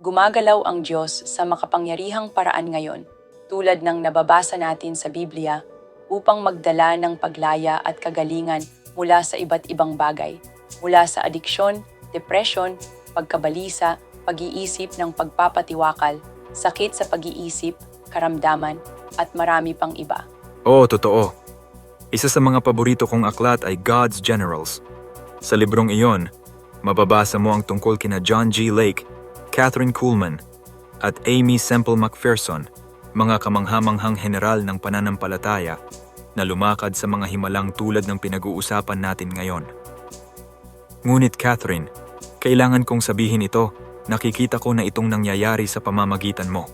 Gumagalaw ang Diyos sa makapangyarihang paraan ngayon, tulad ng nababasa natin sa Biblia, upang magdala ng paglaya at kagalingan mula sa iba't ibang bagay, mula sa adiksyon, depresyon, pagkabalisa, pag-iisip ng pagpapatiwakal, sakit sa pag-iisip, karamdaman, at marami pang iba. Oo, totoo. Isa sa mga paborito kong aklat ay God's Generals. Sa librong iyon, mababasa mo ang tungkol kina John G. Lake, Catherine Kuhlman, at Amy Semple McPherson, mga kamanghamanghang general ng pananampalataya na lumakad sa mga himalang tulad ng pinag-uusapan natin ngayon. Ngunit Catherine, kailangan kong sabihin ito, nakikita ko na itong nangyayari sa pamamagitan mo.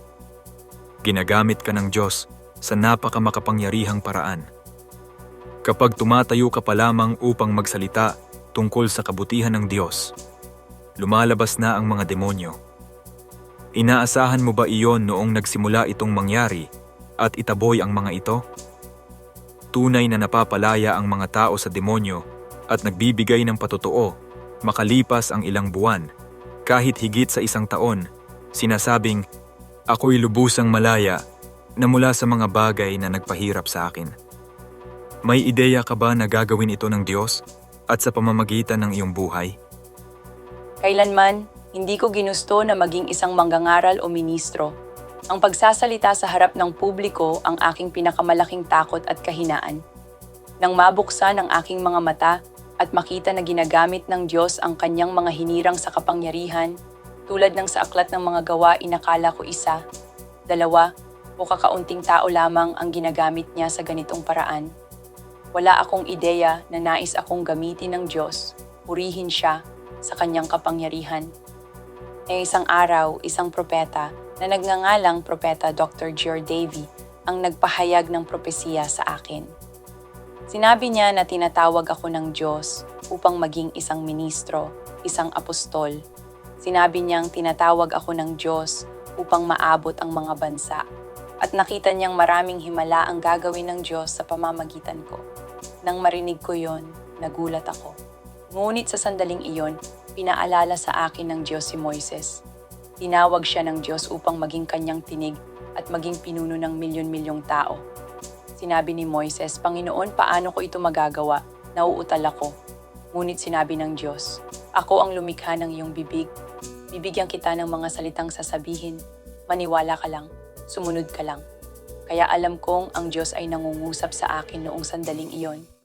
Ginagamit ka ng Diyos sa napakamakapangyarihang paraan. Kapag tumatayo ka pa lamang upang magsalita tungkol sa kabutihan ng Diyos, lumalabas na ang mga demonyo. Inaasahan mo ba iyon noong nagsimula itong mangyari at itaboy ang mga ito? Tunay na napapalaya ang mga tao sa demonyo at nagbibigay ng patotoo makalipas ang ilang buwan. Kahit higit sa isang taon, sinasabing, ako'y lubusang malaya na mula sa mga bagay na nagpahirap sa akin. May ideya ka ba na gagawin ito ng Diyos at sa pamamagitan ng iyong buhay? Kailanman, hindi ko ginusto na maging isang manggangaral o ministro. Ang pagsasalita sa harap ng publiko ang aking pinakamalaking takot at kahinaan. Nang mabuksan ang aking mga mata at makita na ginagamit ng Diyos ang kanyang mga hinirang sa kapangyarihan, tulad ng sa aklat ng mga gawa inakala ko isa, dalawa, o kakaunting tao lamang ang ginagamit niya sa ganitong paraan. Wala akong ideya na nais akong gamitin ng Diyos, purihin siya sa kanyang kapangyarihan. E isang araw, isang propeta na nagngangalang propeta Dr. Gior Davy ang nagpahayag ng propesiya sa akin. Sinabi niya na tinatawag ako ng Diyos upang maging isang ministro, isang apostol. Sinabi niyang tinatawag ako ng Diyos upang maabot ang mga bansa. At nakita niyang maraming himala ang gagawin ng Diyos sa pamamagitan ko. Nang marinig ko yon, nagulat ako. Ngunit sa sandaling iyon, pinaalala sa akin ng Diyos si Moises. Tinawag siya ng Diyos upang maging kanyang tinig at maging pinuno ng milyon-milyong tao. Sinabi ni Moises, Panginoon, paano ko ito magagawa? Nauutal ako. Ngunit sinabi ng Diyos, Ako ang lumikha ng iyong bibig. Bibigyan kita ng mga salitang sasabihin. Maniwala ka lang. Sumunod ka lang. Kaya alam kong ang Diyos ay nangungusap sa akin noong sandaling iyon.